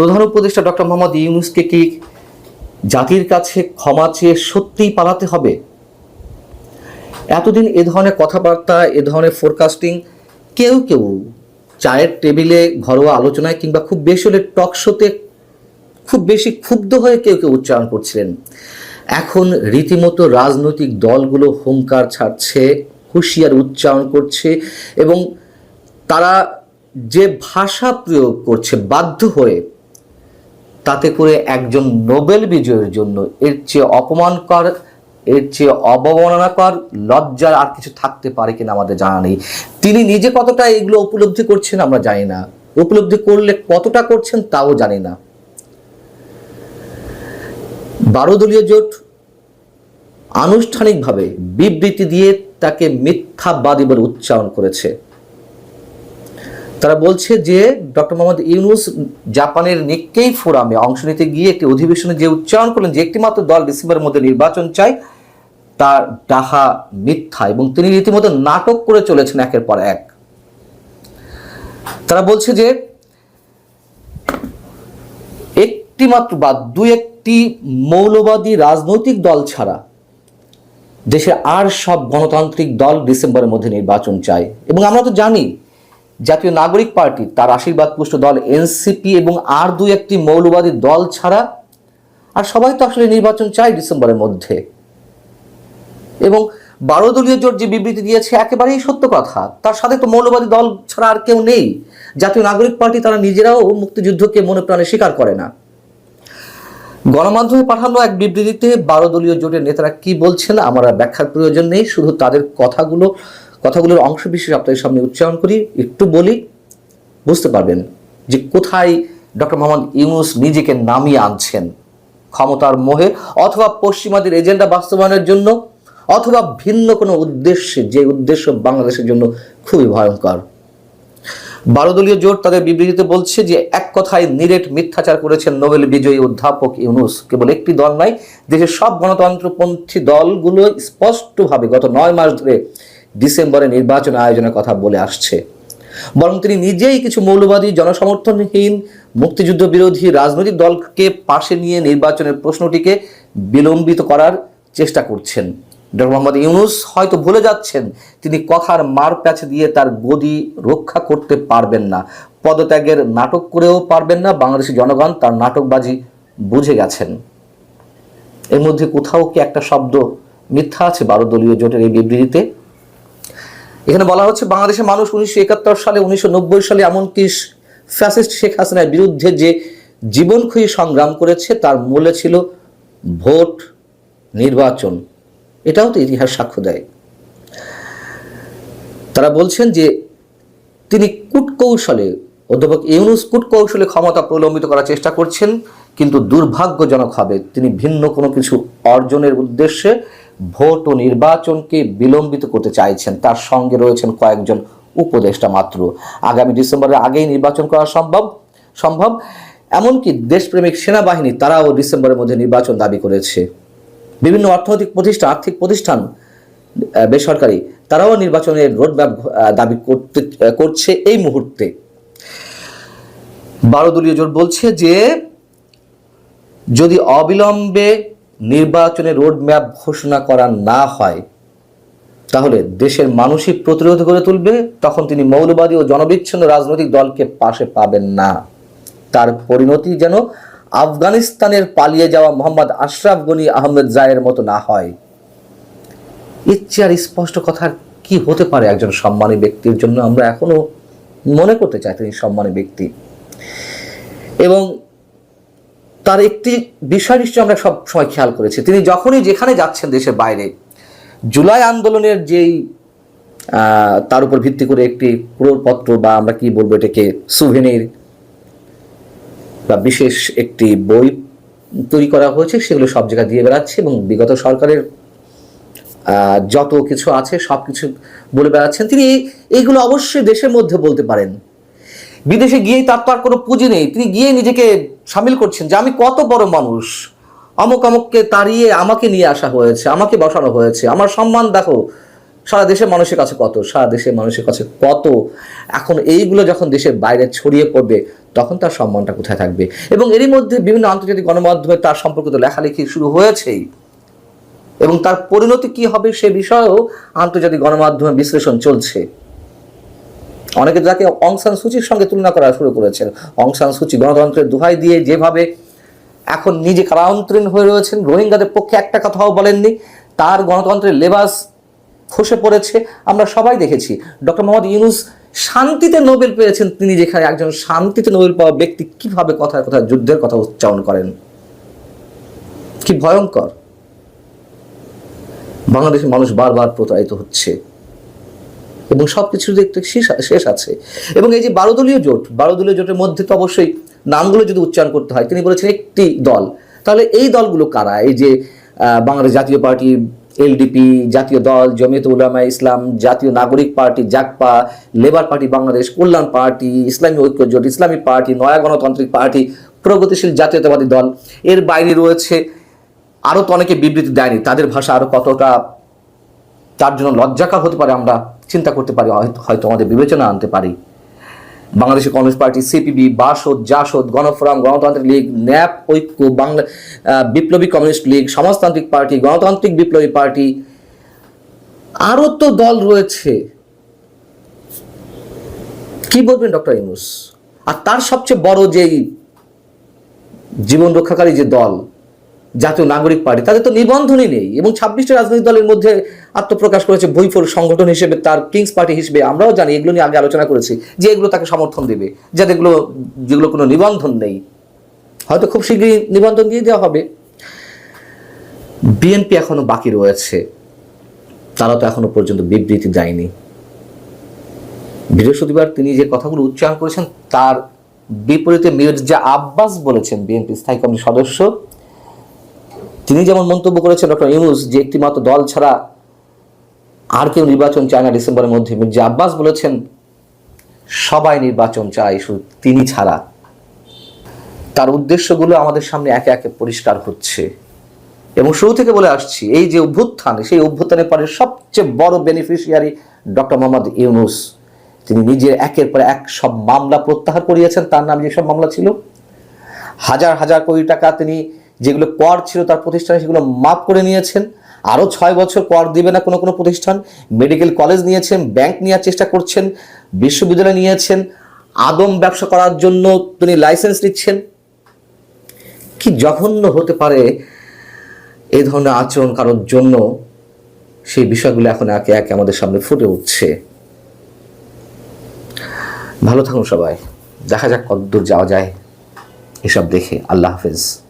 প্রধান উপদেষ্টা ডক্টর মোহাম্মদ ইউনুসকে কি জাতির কাছে ক্ষমা চেয়ে সত্যিই পালাতে হবে? এতদিন এ ধরনের কথাবার্তা, এ ধরনের ফোরকাস্টিং কেউ কেউ চায়ের টেবিলে ঘরোয়া আলোচনায় কিংবা খুব বেশি হলে টক শোতে খুব বেশি ক্ষুব্ধ হয়ে কেউ কেউ উচ্চারণ করছিলেন। এখন রীতিমতো রাজনৈতিক দলগুলো হুঙ্কার ছাড়ছে, হুঁশিয়ার উচ্চারণ করছে এবং তারা যে ভাষা প্রয়োগ করছে, বাধ্য হয়ে তাতে করে একজন নোবেল বিজয়ের জন্য এর চেয়ে অপমানকর, এর চেয়ে অবমাননাকর, লজ্জার আর কিছু থাকতে পারে কিনা আমাদের জানা নেই। তিনি নিজে কতটা এগুলো উপলব্ধি করছেন আমরা জানি না। উপলব্ধি করলে কতটা করছেন তাও জানি না। বারো দলীয় জোট আনুষ্ঠানিকভাবে বিবৃতি দিয়ে তাকে মিথ্যাবাদী বলে উচ্চারণ করেছে। তারা বলছে যে ডক্টর মোহাম্মদ ইউনুস জাপানের নিক্কেই ফোরামে অংশ নিতে গিয়ে একটি অধিবেশনে যে উচ্চারণ করলেন যে একটিমাত্র দল ডিসেম্বরের মধ্যে নির্বাচন চাই তার ডাহা মিথ্যা এবং তিনি রীতিমতো নাটক করে চলেছেন একের পর এক। তারা বলছে যে একটি মাত্র বা দু একটি মৌলবাদী রাজনৈতিক দল ছাড়া দেশের আর সব গণতান্ত্রিক দল ডিসেম্বরের মধ্যে নির্বাচন চায়। এবং আমরা তো জানি জাতীয় নাগরিক পার্টি, তার আশীর্বাদ পুষ্ট দল এনসিপি এবং আর দুই একটি মৌলবাদী দল ছাড়া আর সবাই তো আসলে নির্বাচন চায় ডিসেম্বরের মধ্যে। এবং বারো দলীয় জোট যে বিবৃতি দিয়েছে, একেবারেই সত্য কথা। তার সাথে তো মৌলবাদী দল ছাড়া আর কেউ নেই। জাতীয় নাগরিক পার্টি তারা নিজেরাও মুক্তিযুদ্ধকে মনে প্রাণে স্বীকার করে না। গণমাধ্যমে পাঠানো এক বিবৃতিতে বারো দলীয় জোটের নেতারা কি বলছেন, আমার ব্যাখ্যার প্রয়োজন নেই, শুধু তাদের কথাগুলো কথাগুলোর অংশ বিশেষ আপনাদের সামনে উচ্চারণ করি, একটু বলি, বুঝতে পারবেন যে কোথায় ডক্টর মোহাম্মদ ইউনুস নিজেকে নামিয়ে আনছেন। ক্ষমতার মোহে অথবা পশ্চিমাদের এজেন্ডা বাস্তবায়নের জন্য অথবা ভিন্ন কোনো উদ্দেশ্যে, যে উদ্দেশ্য বাংলাদেশের জন্য খুবই ভয়ঙ্কর। বারো দলীয় জোট তাদের বিবৃতিতে বলছে যে এক কথায় নিরেট মিথ্যাচার করেছেন নোবেল বিজয়ী অধ্যাপক ইউনুস। কেবল একটি দল নয়, দেশের সব গণতন্ত্রপন্থী দলগুলো স্পষ্টভাবে গত নয় মাস ধরে ডিসেম্বরে নির্বাচন আয়োজনের কথা বলে আসছে। বরং তিনি নিজেই কিছু মৌলবাদী, জনসমর্থনহীন, মুক্তিযুদ্ধ বিরোধী রাজনৈতিক দলকে পাশে নিয়ে নির্বাচনের প্রশ্নটিকে বিলম্বিত করার চেষ্টা করছেন। ডক্টর মোহাম্মদ ইউনুস হয়তো ভুলে যাচ্ছেন, তিনি কথার মার প্যাচ দিয়ে তার গদি রক্ষা করতে পারবেন না। পদত্যাগের নাটক করেও পারবেন না, বাংলাদেশি জনগণ তার নাটকবাজি বুঝে গেছেন। এর মধ্যে কোথাও কি একটা শব্দ মিথ্যা আছে বারো দলীয় জোটের এই বিবৃতিতে? এখানে বলা হচ্ছে বাংলাদেশের মানুষ উনিশশো একাত্তর সালে, উনিশশো নব্বই সালে এমনকি ফ্যাসিস্ট শেখ হাসিনার বিরুদ্ধে যে জীবনক্ষয়ী সংগ্রাম করেছে, তার মূলে ছিল ভোট নির্বাচন। এটাও তো ইতিহাস সাক্ষ্য দেয়। তারা বলছেন যে তিনি কূটকৌশলে, অধ্যাপক ইউনুস কূটকৌশলে ক্ষমতা প্রলম্বিত করার চেষ্টা করছেন, কিন্তু দুর্ভাগ্যজনক হবে তিনি ভিন্ন কোনো কিছু অর্জনের উদ্দেশ্যে ভোট ও নির্বাচনকে বিলম্বিত করতে চাইছেন। তার সঙ্গে রয়েছেন কয়েকজন উপদেষ্টা মাত্র। আগামী ডিসেম্বরের আগেই নির্বাচন করা সম্ভব সম্ভব। এমনকি দেশপ্রেমিক সেনাবাহিনী তারাও ডিসেম্বরের মধ্যে নির্বাচন দাবি করেছে। বিভিন্ন অর্থনৈতিক প্রতিষ্ঠান, আর্থিক প্রতিষ্ঠান বেসরকারি, তারাও নির্বাচনের রোডম্যাপ দাবি করতে করছে এই মুহূর্তে। বারো দলীয় জোট বলছে যে, যদি অবিলম্বে নির্বাচনের রোডম্যাপ ঘোষণা করা না হয়, তাহলে দেশের মানুষই প্রতিরোধ করে তুলবে, তখন তিনি মৌলবাদী ও জনবিচ্ছিন্ন রাজনৈতিক দলকে পাশে পাবেন না। তার পরিণতি যেন আফগানিস্তানের পালিয়ে যাওয়া মোহাম্মদ আশরাফ গনি আহমেদ জায়ের মতো না হয়। চেয়ে আর স্পষ্ট কথা কি হতে পারে একজন সম্মানী ব্যক্তির জন্য আমরা এখনও মনে করতে চাই তিনি সম্মানী ব্যক্তি। এবং তার একটি বিষয় নিশ্চয় আমরা সব সময় খেয়াল করেছি। তিনি যখনই যেখানে যাচ্ছেন দেশের বাইরে, জুলাই আন্দোলনের যেই তার উপর ভিত্তি করে একটি প্রপত্র বা আমরা কি বলব এটাকে সুভেনির বা বিশেষ একটি বই তৈরি করা হয়েছে, সেগুলো সব জায়গায় দিয়ে বেড়াচ্ছে এবং বিগত সরকারের যত কিছু আছে সব কিছু বলে বেড়াচ্ছেন। তিনি এইগুলো অবশ্যই দেশের মধ্যে বলতে পারেন। বিদেশে গিয়েই তার তো আর কোনো পুঁজি নেই। তিনি গিয়ে নিজেকে সামিল করছেন যে আমি কত বড় মানুষ। অমুক অমুককে তাড়িয়ে আমাকে নিয়ে আসা হয়েছে, আমাকে বসানো হয়েছে। আমার সম্মান দেখো, সারা দেশের মানুষের কাছে কত, সারা দেশের মানুষের কাছে কত। এখন এইগুলো যখন দেশের বাইরে ছড়িয়ে পড়বে, তখন তার সম্মানটা কোথায় থাকবে? এবং এরই মধ্যে বিভিন্ন আন্তর্জাতিক গণমাধ্যমে তার সম্পর্কিত লেখালেখি শুরু হয়েছেই। এবং তার পরিণতি কি হবে সে বিষয়েও আন্তর্জাতিক গণমাধ্যমে বিশ্লেষণ চলছে। অনেকে তাকে অং সান সুচির সঙ্গে তুলনা করা শুরু করেছেন। অং সান সুচি গণতন্ত্রের দোহাই দিয়ে যেভাবে এখন নিজে কারান্তরীণ হয়ে রয়েছেন, রোহিঙ্গাদের পক্ষে একটা কথাও বলেননি। তার গণতন্ত্রের লেবাস খসে পড়েছে। আমরা সবাই দেখেছি, ডক্টর মোহাম্মদ ইউনুস শান্তিতে নোবেল পেয়েছেন তিনি যেখানে একজন শান্তিতে নোবেল পাওয়া ব্যক্তি কীভাবে কথায় কথায় যুদ্ধের কথা উচ্চারণ করেন। কি ভয়ঙ্কর। বাংলাদেশের মানুষ বারবার প্রতারিত হচ্ছে। এবং সব কিছুর একটু শেষ আছে। এবং এই যে বারো দলীয় জোট বারো দলীয় জোটের মধ্যে তো অবশ্যই নামগুলো যদি উচ্চারণ করতে হয়, তিনি বলেছেন একটি দল। তাহলে এই দলগুলো কারা? এই যে বাংলাদেশ জাতীয় পার্টি, এলডিপি, জাতীয় দল, Jamiat Ulama Islam, Jatiya Nagorik party JAGPA labour party, Bangladesh Kalyan party, Islami Oikya Jote, ইসলামী পার্টি, নয়া গণতান্ত্রিক পার্টি, প্রগতিশীল জাতীয়তাবাদী দল। এর বাইরে রয়েছে আরও তো অনেকে বিবৃতি দেয়নি, তাদের ভাষা আরও কতটা তার জন্য লজ্জাকার হতে পারে আমরা চিন্তা করতে পারি হয়তো- আমাদের বিবেচনা আনতে পারি। বাংলাদেশের communist party, CPB, Basad, Jasad, Gano Forum, গণতান্ত্রিক লীগ, ন্যাপ, ঐক্য, বাংলা বিপ্লবী কমিউনিস্ট লীগ, সমাজতান্ত্রিক পার্টি, গণতান্ত্রিক বিপ্লবী পার্টি আরও তো দল রয়েছে। কি বলবেন ডক্টর ইউনুস? আর তার সবচেয়ে বড় যেই জীবন রক্ষাকারী যে দল জাতীয় নাগরিক পার্টি, তাদের তো নিবন্ধনই নেই এবং ছাব্বিশটা রাজনৈতিক দলের মধ্যে আত্মপ্রকাশ করেছে বৈফল সংগঠন হিসেবে, তার কিংস পার্টি হিসেবে আমরাও জানি, এগুলো নিয়ে আগে আলোচনা করেছি যে এগুলো তাকে সমর্থন দেবে যাদেরগুলো যেগুলো কোনো নিবন্ধন নেই। হয়তো খুব শীঘ্রই নিবন্ধন দিয়ে দেওয়া হবে। বিএনপি এখনও বাকি রয়েছে। তারা তো এখনও পর্যন্ত বিবৃতি দেয়নি। বৃহস্পতিবার তিনি যে কথাগুলো উচ্চারণ করেছেন, তার বিপরীতে মির্জা আব্বাস বলেছেন বিএনপি স্থায়ী কমিটির সদস্য। তিনি যেমন মন্তব্য করেছেন ডক্টর ইউনুস যে একটি মাত্র দল ছাড়া আর কেউ নির্বাচন চায় না ডিসেম্বরের মধ্যে, মির্জা আব্বাস বলেছেন, সবাই নির্বাচন চায়, শুধু তিনি ছাড়া। তার উদ্দেশ্যগুলো আমাদের সামনে একে একে পরিষ্কার হচ্ছে। এবং শুরু থেকে বলে আসছি, এই যে অভ্যুত্থান, সেই অভ্যুত্থানের পরে সবচেয়ে বড় বেনিফিশিয়ারি ডক্টর মোহাম্মদ ইউনুস। তিনি নিজের একের পর এক সব মামলা প্রত্যাহার করিয়েছেন, তার নাম যেসব মামলা ছিল? হাজার হাজার কোটি টাকা তিনি যেগুলো কর ছিল তার প্রতিষ্ঠানে সেগুলো মাফ করে নিয়েছেন। আরও ছয় বছর কর দিবে না কোনো কোনো প্রতিষ্ঠান। মেডিকেল কলেজ নিয়েছেন, ব্যাংক নেওয়ার চেষ্টা করছেন, বিশ্ববিদ্যালয় নিয়েছেন। আদম ব্যবসা করার জন্য তিনি লাইসেন্স নিচ্ছেন। কি জঘন্য হতে পারে এই ধরনের আচরণ কারোর জন্য? সেই বিষয়গুলো এখন একে একে আমাদের সামনে ফুটে উঠছে। ভালো থাকুন সবাই। দেখা যাক কতদূর যাওয়া যায়। এসব দেখে আল্লাহ হাফেজ।